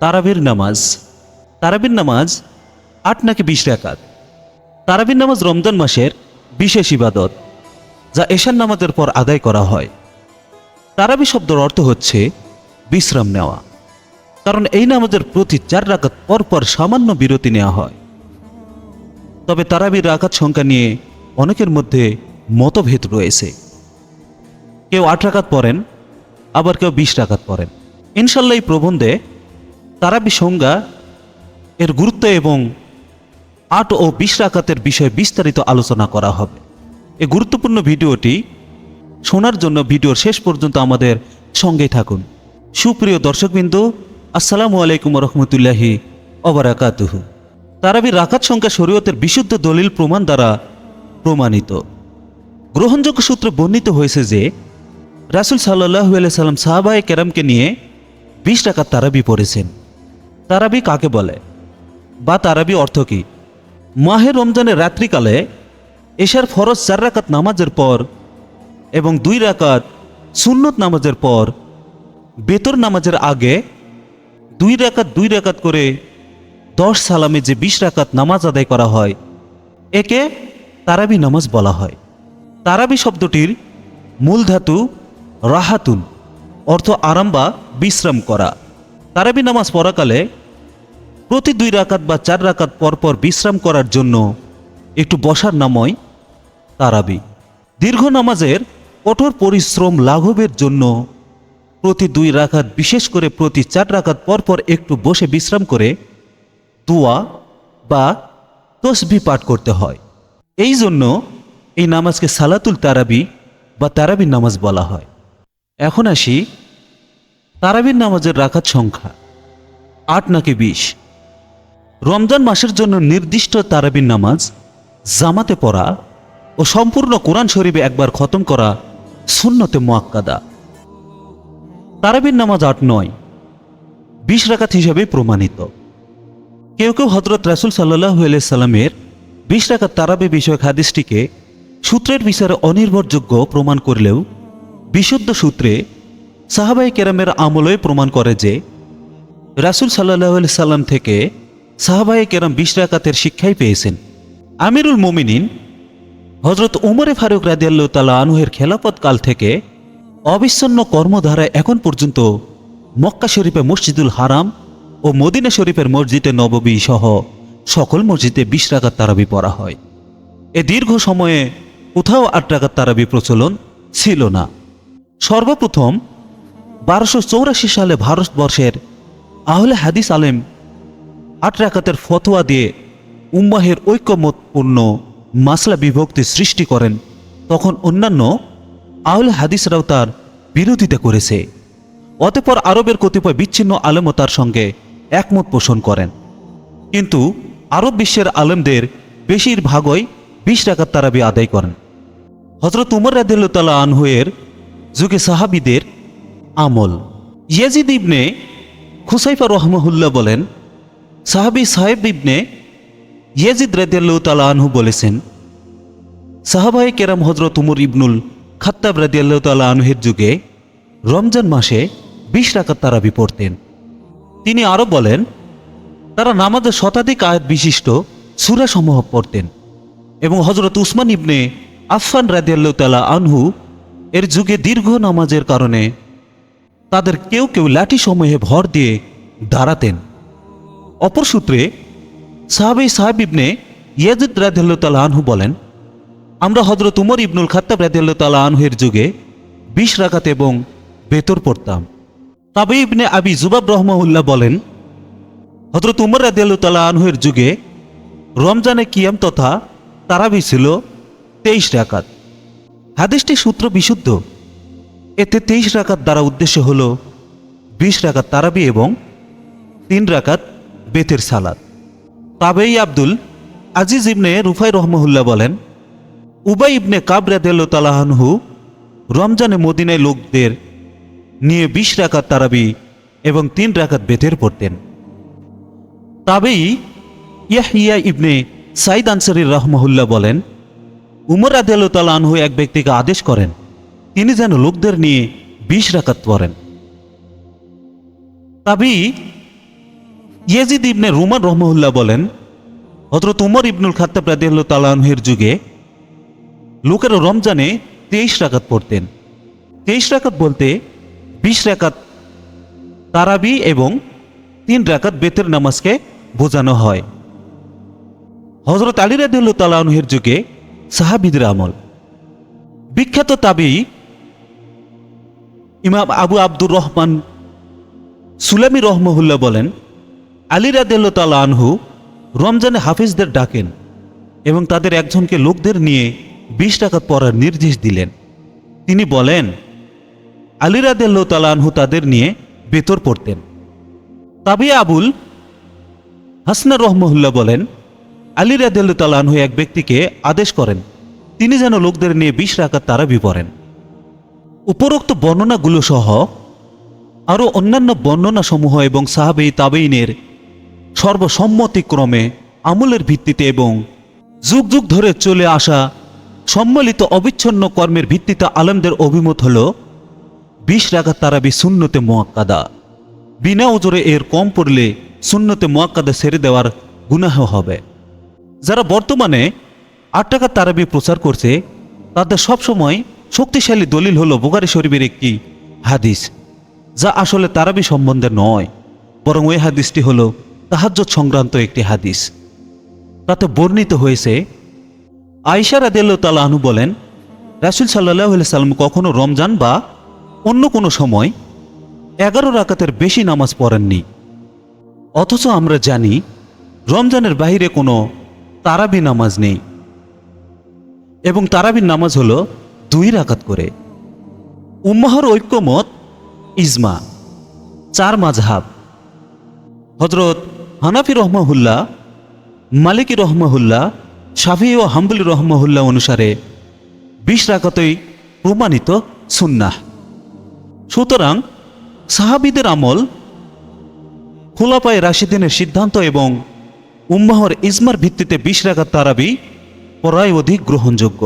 তারাবির নামাজ। তারাবির নামাজ আট নাকি বিশ রাকাত? তারাবির নামাজ রমজান মাসের বিশেষ ইবাদত, যা এশার নামাজের পর আদায় করা হয়। তারাবি শব্দের অর্থ হচ্ছে বিশ্রাম নেওয়া। কারণ এই নামাজের প্রতি চার রাকাত পর পর সামান্য বিরতি নেওয়া হয়। তবে তারাবির রাকাত সংখ্যা নিয়ে অনেকের মধ্যে মতভেদ রয়েছে। কেউ আট রাকাত পড়েন, আবার কেউ বিশ রাকাত পড়েন। ইনশাল্লাহ এই প্রবন্ধে তারাবি সংজ্ঞা এর গুরুত্ব এবং আট ও বিশ রাকাতের বিষয়ে বিস্তারিত আলোচনা করা হবে। এই গুরুত্বপূর্ণ ভিডিওটি শোনার জন্য ভিডিওর শেষ পর্যন্ত আমাদের সঙ্গেই থাকুন। সুপ্রিয় দর্শকবৃন্দ, আসসালামু আলাইকুম রহমতুল্লাহি অবরাকাতুহু তারাবির রাকাত সংখ্যা শরীয়তের বিশুদ্ধ দলিল প্রমাণ দ্বারা প্রমাণিত। গ্রহণযোগ্য সূত্রে বর্ণিত হয়েছে যে, রাসুল সাল্লাহ সাল্লাম সাহাবায়ে কেরামকে নিয়ে বিশ টাকার তারাবি পড়েছেন। তারাবি কাকে বলে? বা তারাবি অর্থ কি? মাহে রমজানের রাত্রিকালে এশার ফরজ চার রাকাত নামাজের পর এবং দুই রাকাত সুন্নত নামাজের পর, বেতর নামাজের আগে দুই রাকাত দুই রাকাত করে দশ সালামে যে বিশ রাকাত নামাজ আদায় করা হয়, একে তারাবি নামাজ বলা হয়। তারাবি শব্দটির মূল ধাতু রাহাতুন, অর্থ আরাম বা বিশ্রাম করা। তারাবি নামাজ পড়াকালে প্রতি দুই রাকাত বা চার রাকাত পরপর বিশ্রাম করার জন্য একটু বসার নামই তারাবি। দীর্ঘ নামাজের কঠোর পরিশ্রম লাঘবের জন্য প্রতি দুই রাকাত, বিশেষ করে প্রতি চার রাকাত পরপর একটু বসে বিশ্রাম করে দোয়া বা তসবি পাঠ করতে হয়। এই জন্য এই নামাজকে সালাতুল তারাবি বা তারাবির নামাজ বলা হয়। এখন আসি তারাবির নামাজের রাকাত সংখ্যা আট নাকি বিশ। রমজান মাসের জন্য নির্দিষ্ট তারাবির নামাজ জামাতে পড়া ও সম্পূর্ণ কোরআন শরীফে একবার খতম করা সুন্নতে মোয়াক্কাদা। তারাবির নামাজ আট নয়, বিশ রাকাত হিসেবে প্রমাণিত। কেউ কেউ হজরত রাসুল সাল্লাহ সাল্লামের বিশ রাকাত তারাবি বিষয়ক হাদিসটিকে সূত্রের বিচারে অনির্ভরযোগ্য প্রমাণ করলেও বিশুদ্ধ সূত্রে সাহাবাই কেরামের আমলই প্রমাণ করে যে রাসুল সাল্লাহ সাল্লাম থেকে সাহাবাই কেরাম বিশ রাকাতের শিক্ষাই পেয়েছেন। আমিরুল মোমিনিন হজরত উমরে ফারুক রাদিয়াল্লাহ তালা আনুহের খেলাপথ কাল থেকে অবিচ্ছন্ন কর্মধারায় এখন পর্যন্ত মক্কা শরীফে মসজিদুল হারাম ও মদিনা শরীফের মসজিদে নববী সহ সকল মসজিদে বিশ রাকাত তারাবি পড়া হয়। এ দীর্ঘ সময়ে কোথাও আট টাকার তারাবি প্রচলন ছিল না। সর্বপ্রথম বারোশো চৌরাশি সালে ভারতবর্ষের আহলে হাদিস আলেম আট রাকাতের ফতোয়া দিয়ে উম্মাহের ঐক্যমতপূর্ণ মাসলা বিভক্তি সৃষ্টি করেন, তখন অন্যান্য আহলে হাদিসরাও তার বিরোধিতা করেছে। অতঃপর আরবের কতিপয় বিচ্ছিন্ন আলেমও তার সঙ্গে একমত পোষণ করেন। কিন্তু আরব বিশ্বের আলেমদের বেশিরভাগই বিশ টাকার তারাবি আদায় করেন। হজরত উমর রাদিল্লাহ আনহুয়ের যুগে সাহাবিদের আমল। ইয়াজিদ ইবনে খুসাইফা রহমহুল্লাহ বলেন, সাহাবি সাহেব ইবনে ইয়াজিদ রাদিয়াল্লাহু তাআলা আনহু বলেছেন, সাহাবায়ে কেরাম হজরত উমর ইবনুল খাত্তাব রাদিয়াল্লাহু তাআলা আনহের যুগে রমজান মাসে বিশ রাকাত তারাবি পড়তেন। তিনি আরও বলেন, তারা নামাজের শতাধিক আয়াত বিশিষ্ট সুরাসমূহ পড়তেন এবং হজরত উসমান ইবনে আফফান রাদিয়াল্লাহু আনহু এর যুগে দীর্ঘ নামাজের কারণে তাদের কেউ কেউ লাঠি সমূহে ভর দিয়ে দাঁড়াতেন। অপর সূত্রে সাহাবি সাহেব ইবনে ইয়াজিদ রাদিয়াল্লাহু তাআলা আনহু বলেন, আমরা হজরত উমর ইবনুল খাত্তাব রাদিয়াল্লাহু তাআলা আনহুর যুগে বিশ রাকাত এবং বেতর পড়তাম। তাবে ইবনে আবি জুবাব রহমাউল্লাহ বলেন হজরত উমর রাদিয়াল্লাহু তাআলা আনহুর যুগে রমজানে কিয়াম তথা তারাবি ছিল তেইশ রাকাত। হাদিসটি সূত্র বিশুদ্ধ। এতে তেইশ রাকাত দ্বারা উদ্দেশ্য হল বিশ রাকাত তারাবি এবং তিন রাকাত বেতের সালাদ তাবেই আব্দুল আজিজ ইবনে রুফাই রহমহুল্লাহ বলেন, উবাই ইবনে কাবরাদেল তালাহানহু রমজানে মদিনায় লোকদের নিয়ে বিশ রাকাত তারাবি এবং তিন রাকাত বেতের পড়তেন। তাবেই ইয়াহিয়া ইবনে সাইদ আনসারির রহমহুল্লা বলেন, উমর আদাল আনহু এক ব্যক্তিকে আদেশ করেন, তিনি যেন লোকদের নিয়ে বিশ রাকাত পড়েন। তাবি ইয়েজিদ ইবনে রুমান রহমহুল্লাহ বলেন হজরত উমর ইবনুল খাত্তাব রাদিয়াল্লাহু তাআলা আনহুর যুগে লোকেরা রমজানে তেইশ রাকাত পড়তেন। তেইশ রাকাত বলতে বিশ রাকাত তারাবি এবং তিন রাকাত বেতের নামাজকে বোঝানো হয়। হজরত আলী রাদিয়াল্লাহু তাআলা আনহুর যুগে সাহাবিদের আমল। বিখ্যাত তাবি ইমাম আবু আব্দুর রহমান সুলামি রহমহুল্লাহ বলেন, আলী রাদেল তালা আনহু রমজানে হাফিজদের ডাকেন এবং তাদের একজনকে লোকদের নিয়ে বিশ টাকা পড়ার নির্দেশ দিলেন। তিনি বলেন আলী রাদেল তালা তাদের নিয়ে বেতর পড়তেন। তাবি আবুল হাসনা রহমহুল্লাহ বলেন, আলী রাদেল তালা আনহু এক ব্যক্তিকে আদেশ করেন, তিনি যেন লোকদের নিয়ে বিশ রাকাত তারাবি পড়েন। উপরোক্ত বর্ণনাগুলো সহ আরও অন্যান্য বর্ণনা সমূহ এবং সাহাবেই তাবেইনের সর্বসম্মতিক্রমে আমলের ভিত্তিতে এবং যুগ যুগ ধরে চলে আসা সম্মিলিত অবিচ্ছন্ন কর্মের ভিত্তিতে আলমদের অভিমত হল বিশ রাখা তারাবি শূন্যতে মোয়াক্কাদা। বিনা ওজরে এর কম পড়লে শূন্যতে মোয়াক্কাদা সেরে দেওয়ার গুনাহ হবে। যারা বর্তমানে আট টাকা তারাবি প্রচার করছে, তাদের সবসময় শক্তিশালী দলিল হলো বুগারি শরীফের একটি হাদিস, যা আসলে তারাবি সম্বন্ধে নয়, বরং ওই হাদিসটি হলো তাহাজ্জত সংক্রান্ত একটি হাদিস। তাতে বর্ণিত হয়েছে আয়সা রাদিয়াল্লাহু তাআলা আনহু বলেন, রাসূল আলাইহি সাল্লাম কখনো রমজান বা অন্য কোনো সময় এগারো রাকাতের বেশি নামাজ পড়েননি। অথচ আমরা জানি রমজানের বাইরে কোনো তারাবি নামাজ নেই। এবং তারাবির নামাজ হলো দুই রাকাত করে। উম্মাহর ঐক্যমত ইজমা, চার মাঝহাব হজরত হানাফি রহমাহুল্লাহ, মালিকি রহমাহুল্লাহ, শাফি ও হাম্বলি রহমাহুল্লাহ অনুসারে বিশ রাকাতই প্রমাণিত সুন্নাহ। সুতরাং সাহাবিদের আমল খোলাপায় রাশিদিনের সিদ্ধান্ত এবং উম্মাহর ইজমার ভিত্তিতে বিশ রাখার তারাবি পরায় অধিক গ্রহণযোগ্য।